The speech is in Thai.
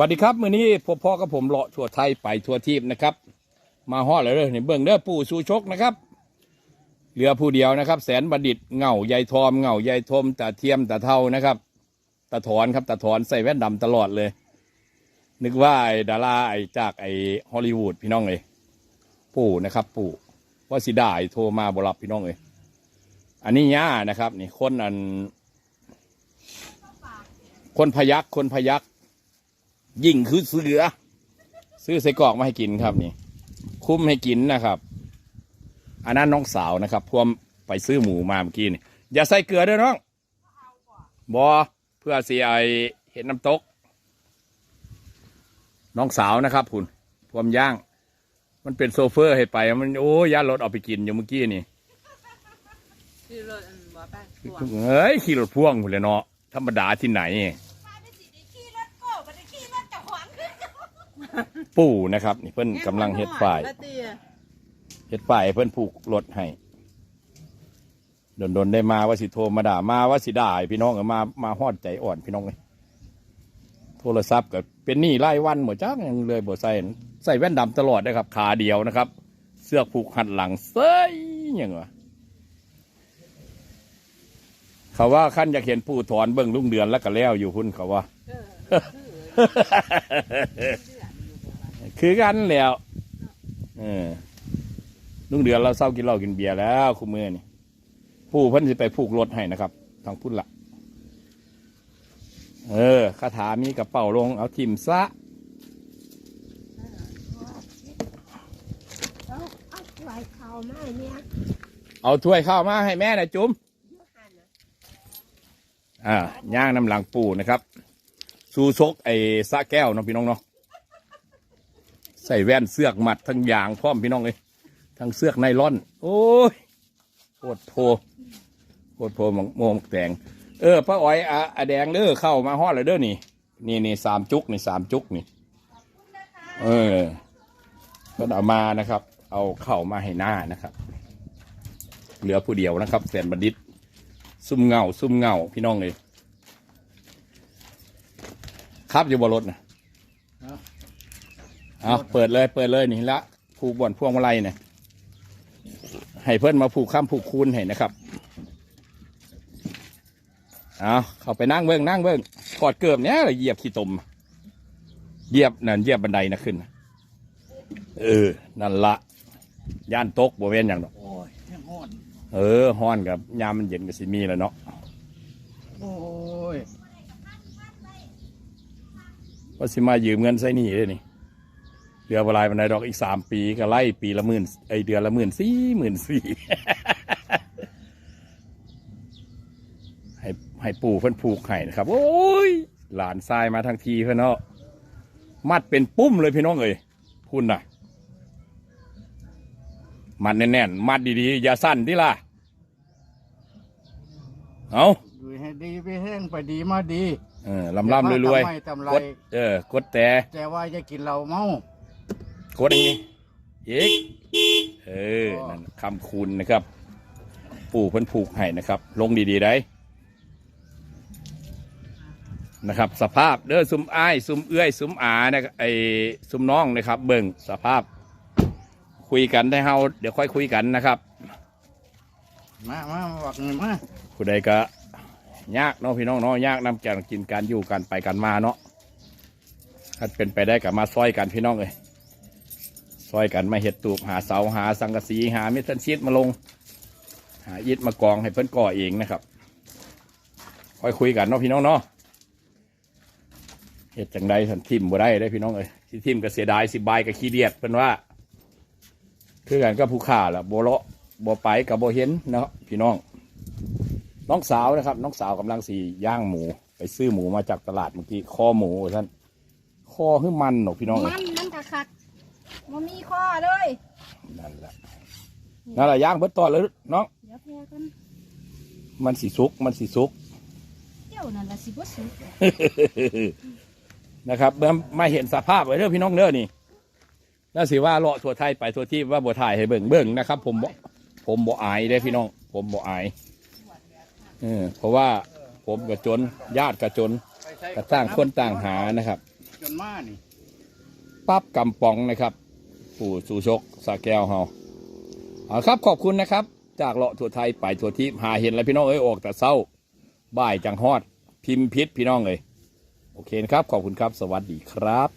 วัสดีครับมื้อนี้พบพ่อกับผมเลาะทั่วไทยไปทั่วทีปนะครับ มาฮอดเลยเด้อนี่เบิ่งเด้อปู่สู่ชกนะครับเหลือผู้เดียวนะครับ แสนบัณฑิตเงาใยทอมเงาใยทมตาเทียมตาเท่านะครับตาถอนครับตาถอนใส่แว่นดำตลอดเลย นึกว่าไอ้ดาราไอ้จากไอ้ฮอลลีวูดพี่น้องเลยปู่นะครับ ปู่ว่าสิได้โทรมาบรับพี่น้องเลยอันนี้ย่านะครับ นี่คนอัน คนพยักคนพยัก ยิ่งคือเสือ ซื้อใส่กรอกมาให้กินครับนี่ คุ้มให้กินนะครับอันนั้นน้องสาวนะครับพวมไปซื้อหมูมาเมื่อกี้นี่อย่าใส่เกลือด้วยน้องบอเพื่อสีไอเห็นน้ำตก น้องสาวนะครับคุณพวมย่าง มันเป็นโซเฟอร์ให้ไปมันโอ้ยย่ารถเอาไปกินอยู่เมื่อกี้นี่คือรถอันบ่ไปตัวเฮ้ยขี่รถพ่วงไปเลยเนาะธรรมดาที่ไหน ขี่รถโก้ไม่ได้ขี่รถเจับขวางขึ้น ปู่นะครับ นี่เพิ่นกำลังเฮ็ดฝ่ายละเตี้ยเฮ็ดป้ายให้เพื่อนผูกรถให้ดนๆได้มาว่าสิโทรมาด่ามาว่าสิด่าให้พี่น้องเอามามาฮอดใจอ่อนพี่น้องเลยโทรศัพท์ก็เป็นหนี้รายวันหมดจักยังเลยบ่ใส่ใส่แว่นดำตลอดนะครับขาเดียวนะครับ เสื้อผูกหัดหลังเซ้ยอย่างวะ เขาว่าขั้นอยากเห็นผู้ถอนเบิ่งลุงเดือนแล้วก็แล้วอยู่พุ่นเขาว่า เออ คือคือกันแหล้วเออลุงเดือนเราเศร้ากินเหล้ากินเบียร์แล้วคุมือนี่ผู้เพิ่นสิไปผูกรถให้นะครับทางพุ่นละเออคาถามีกระเป๋าลงเอาทิมซะเอาเอาไหวเข่ามาเนี่ยเอาถ้วยข้าวมาให้แม่หน่อยจุ๋มอ่าย่างน้ำหลังปูนะครับ สูซกไอ้สะแก้วเน้องพี่น้องเนาะ ใส่แว่นเสือกหมัดทั้งยางพร้อมพี่น้องเลยทั้งเสือกไนล่อน โอ้ยโคตรโพโคตรโพมงโมงแตงเออป้าอ้อยอะอะแดงเด้อเข้ามาฮอดเลยเด้อนี่ นี่นี่สามจุกนี่สามจุกนี่เออก็เอามานะครับ เอาเข้ามาให้หน้านะครับ เหลือผู้เดียวนะครับแสนบัณฑิต ซุ่มเงาซุ่มเงาพี่น้องเลยครับอยู่บนรถนะ เอาเปิดเลย เปิดเลยนี่ละผูกบ่อนพวงมาลัยเนี่ยให้เพื่อนมาผูกข้ามผูกคูณให้นะครับเอาเข้าไปนั่งเบิ้งนั่งเบิ้งถอดเกือบเนี้ยเหยียบขี้ตมเหยียบนั่นเหยียบบันไดนะขึ้นนะเออนั่นละย่านตกบ่เว้นอย่างดอกโอ้ยยังห้อนเออฮ้อนกับยามมันเย็นกับสิมีแหล้วเนาะโอ้ยว่าสิมายืมเงินใส่หนี่เลยนี่ เดือนบลายบันไดดอกอีกสามปีก็ไล่ปีละหมื่นไอเดือนละหมื่นสี่หมื่นสี่ให้ให้ปู่เพิ่นผูกให้นะครับ โอ้ย หลานทรายมาทางทีเพื่อนเนาะมัดเป็นปุ้มเลยพี่น้องเอ้ยพุ่นน่ะ มัดแน่นๆ มัดดีๆ อย่าสั้นดิล่ะ เอาดูให้ดีไปแห้งไปดีมาดี เออลำล่ำรวยทำไมทำไรๆกดเออกดแต่แต่ว่าจะกินเหล้าเมา กดอย่างนี้อีกเออนั่นคำคุณนะครับ ปู่เพิ่นผูกให้นะครับ ลงดีๆได้นะครับ สภาพเด้อซุมอ้ายซุมเอื้อยซุมอานะครับไอ้ซุมน้องนะครับ เบิ่งสภาพ คุยกันได้เฮาเดี๋ยวค่อยคุยกันนะครับมามามาวักเงินมาผู้ใดก็ยากเนาะพี่น้องเนาะยากนำการกินการอยู่กันไปกันมาเนาะถ้าเป็นไปได้ก็มาซอยกันพี่น้องเลย ซอยกันมาเห็ดตูบหาเสาหาสังกะสีหาเมทัลชีตมาลง หาอิฐมากองให้เพิ่นก่อเองนะครับ ค่อยคุยกันเนาะพี่น้องเนาะเห็ดจังใดสันทิมบ่ได้ได้พี่น้องเอ้ยสิทิมก็เสียดายสิบายก็ขี้เดียดเพิ่นว่า คือกันก็ผู้ข่าล่ะโบเลาะบ่ไปกับบ่เห็นเนาะพี่น้อง น้องสาวนะครับ น้องสาวกำลังสีย่างหมู ไปซื้อหมูมาจากตลาดเมื่อกี้คอหมูท่านคอคือมันหนกพี่น้องเอ้มัยนมันกะคัก มันมีข้อเลย นั่นแหละนั่นแหละย่างเบิดตอนเลยน้องเดี๋ยวแพ้กันมันสีสุกมันสีสุกเดี๋ยวนั่นละสิบ่สุกนะครับเมื่อมาเห็นสภาพไว้เด้อพี่น้องเด้อนี่แล้วสิว่าเลาะทั่วไทยไปทั่วที่ว่าบัวถ่ายให้เบิ่งเบิ่งนะครับ ผมบ่ผมบ่อายเด้อพี่น้อง ผมบ่อายเออเพราะว่าผมกับจนญาติกับจนไปใช้ก็ต่างคนต่างหานะครับ จนมานี่ปั๊บกำปองนะครับ ปู่สูชกสาแก้วเฮาเอาครับขอบคุณนะครับ จากเลาะทั่วไทยไปทั่วทิพหาเห็นแล้วพี่น้องเอ้ยออกแต่เศร้าบ่ายจังฮอด พิมพ์พิษพี่น้องเลยโอเคนะครับ ขอบคุณครับ สวัสดีครับ